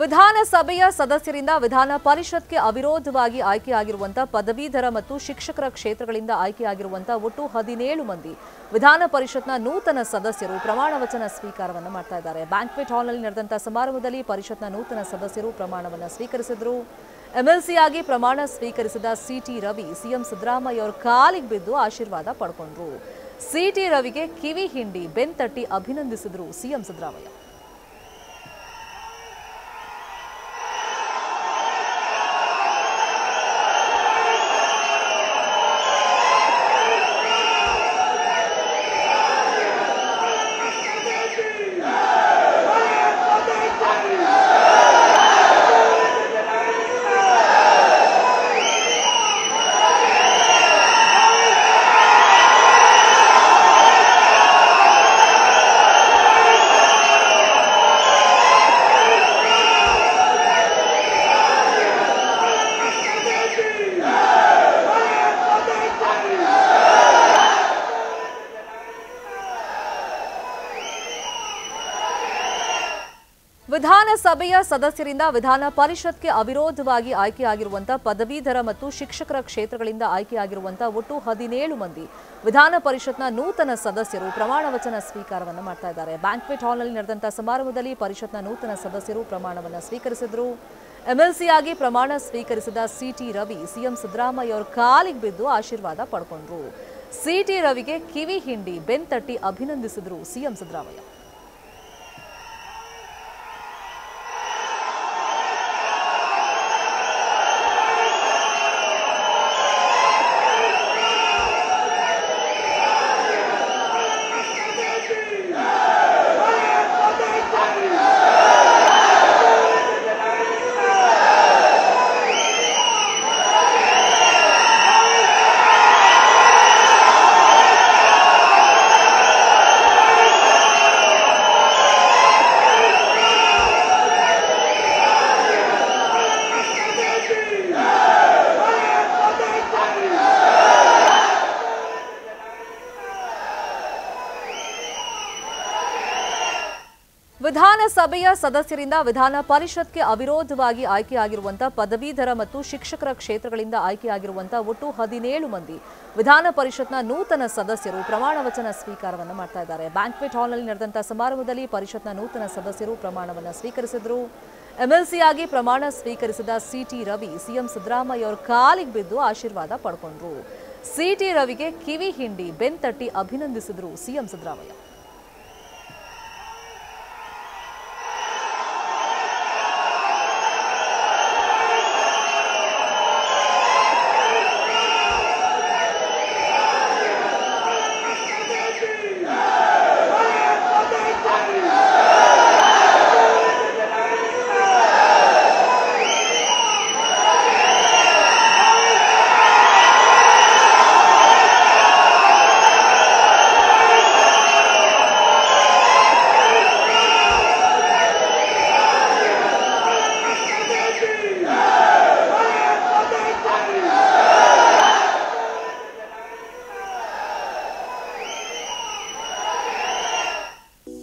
ವಿಧಾನಸಭೆಯ ಸದಸ್ಯರಿಂದ ವಿಧಾನ ಪರಿಷತ್ಗೆ ಅವಿರೋಧವಾಗಿ ಆಯ್ಕೆಯಾಗಿರುವಂತಹ ಪದವೀಧರ ಮತ್ತು ಶಿಕ್ಷಕರ ಕ್ಷೇತ್ರಗಳಿಂದ ಆಯ್ಕೆಯಾಗಿರುವಂತಹ ಒಟ್ಟು ಹದಿನೇಳು ಮಂದಿ ವಿಧಾನ ಪರಿಷತ್ನ ನೂತನ ಸದಸ್ಯರು ಪ್ರಮಾಣ ವಚನ ಸ್ವೀಕಾರವನ್ನು ಮಾಡ್ತಾ ಇದ್ದಾರೆ. ಬ್ಯಾಂಕ್ವೆಟ್ ಹಾಲ್ನಲ್ಲಿ ನಡೆದಂತಹ ಸಮಾರಂಭದಲ್ಲಿ ಪರಿಷತ್ನ ನೂತನ ಸದಸ್ಯರು ಪ್ರಮಾಣವನ್ನು ಸ್ವೀಕರಿಸಿದ್ರು. ಎಂಎಲ್ಸಿಯಾಗಿ ಪ್ರಮಾಣ ಸ್ವೀಕರಿಸಿದ ಸಿಟಿ ರವಿ, ಸಿಎಂ ಸಿದ್ದರಾಮಯ್ಯ ಅವರ ಕಾಲಿಗೆ ಬಿದ್ದು ಆಶೀರ್ವಾದ ಪಡ್ಕೊಂಡ್ರು. ಸಿಟಿ ರವಿಗೆ ಕಿವಿ ಹಿಂಡಿ ಬೆನ್ ತಟ್ಟಿ ಅಭಿನಂದಿಸಿದ್ರು ಸಿಎಂ ಸಿದ್ದರಾಮಯ್ಯ. ವಿಧಾನಸಭೆಯ ಸದಸ್ಯರಿಂದ ವಿಧಾನ ಪರಿಷತ್ಗೆ ಅವಿರೋಧವಾಗಿ ಆಯ್ಕೆಯಾಗಿರುವಂತಹ ಪದವೀಧರ ಮತ್ತು ಶಿಕ್ಷಕರ ಕ್ಷೇತ್ರಗಳಿಂದ ಆಯ್ಕೆಯಾಗಿರುವಂತಹ ಒಟ್ಟು ಹದಿನೇಳು ಮಂದಿ ವಿಧಾನ ಪರಿಷತ್ನ ನೂತನ ಸದಸ್ಯರು ಪ್ರಮಾಣ ವಚನ ಸ್ವೀಕಾರವನ್ನು ಮಾಡ್ತಾ ಇದ್ದಾರೆ. ಬ್ಯಾಂಕ್ವೆಟ್ ಹಾಲ್ನಲ್ಲಿ ನಡೆದಂತಹ ಸಮಾರಂಭದಲ್ಲಿ ಪರಿಷತ್ನ ನೂತನ ಸದಸ್ಯರು ಪ್ರಮಾಣವನ್ನು ಸ್ವೀಕರಿಸಿದ್ರು. ಎಂಎಲ್ಸಿಯಾಗಿ ಪ್ರಮಾಣ ಸ್ವೀಕರಿಸಿದ ಸಿಟಿ ರವಿ, ಸಿಎಂ ಸಿದ್ದರಾಮಯ್ಯ ಅವರ ಕಾಲಿಗೆ ಬಿದ್ದು ಆಶೀರ್ವಾದ ಪಡ್ಕೊಂಡ್ರು. ಸಿಟಿ ರವಿಗೆ ಕಿವಿ ಹಿಂಡಿ ಬೆನ್ ತಟ್ಟಿ ಅಭಿನಂದಿಸಿದ್ರು ಸಿಎಂ ಸಿದ್ದರಾಮಯ್ಯ. ವಿಧಾನಸಭೆಯ ಸದಸ್ಯರಿಂದ ವಿಧಾನ ಪರಿಷತ್ಗೆ ಅವಿರೋಧವಾಗಿ ಆಯ್ಕೆಯಾಗಿರುವಂತಹ ಪದವೀಧರ ಮತ್ತು ಶಿಕ್ಷಕರ ಕ್ಷೇತ್ರಗಳಿಂದ ಆಯ್ಕೆಯಾಗಿರುವಂತಹ ಒಟ್ಟು ಹದಿನೇಳು ಮಂದಿ ವಿಧಾನ ಪರಿಷತ್ನ ನೂತನ ಸದಸ್ಯರು ಪ್ರಮಾಣ ವಚನ ಸ್ವೀಕಾರವನ್ನು ಮಾಡ್ತಾ ಇದ್ದಾರೆ. ಬ್ಯಾಂಕ್ವೆಟ್ ಹಾಲ್ನಲ್ಲಿ ನಡೆದಂತಹ ಸಮಾರಂಭದಲ್ಲಿ ಪರಿಷತ್ನ ನೂತನ ಸದಸ್ಯರು ಪ್ರಮಾಣವನ್ನು ಸ್ವೀಕರಿಸಿದ್ರು. ಎಂಎಲ್ಸಿಯಾಗಿ ಪ್ರಮಾಣ ಸ್ವೀಕರಿಸಿದ ಸಿಟಿ ರವಿ, ಸಿಎಂ ಸಿದ್ದರಾಮಯ್ಯ ಅವರ ಕಾಲಿಗೆ ಬಿದ್ದು ಆಶೀರ್ವಾದ ಪಡ್ಕೊಂಡ್ರು. ಸಿಟಿ ರವಿಗೆ ಕಿವಿ ಹಿಂಡಿ ಬೆನ್ ತಟ್ಟಿ ಅಭಿನಂದಿಸಿದ್ರು ಸಿಎಂ ಸಿದ್ದರಾಮಯ್ಯ.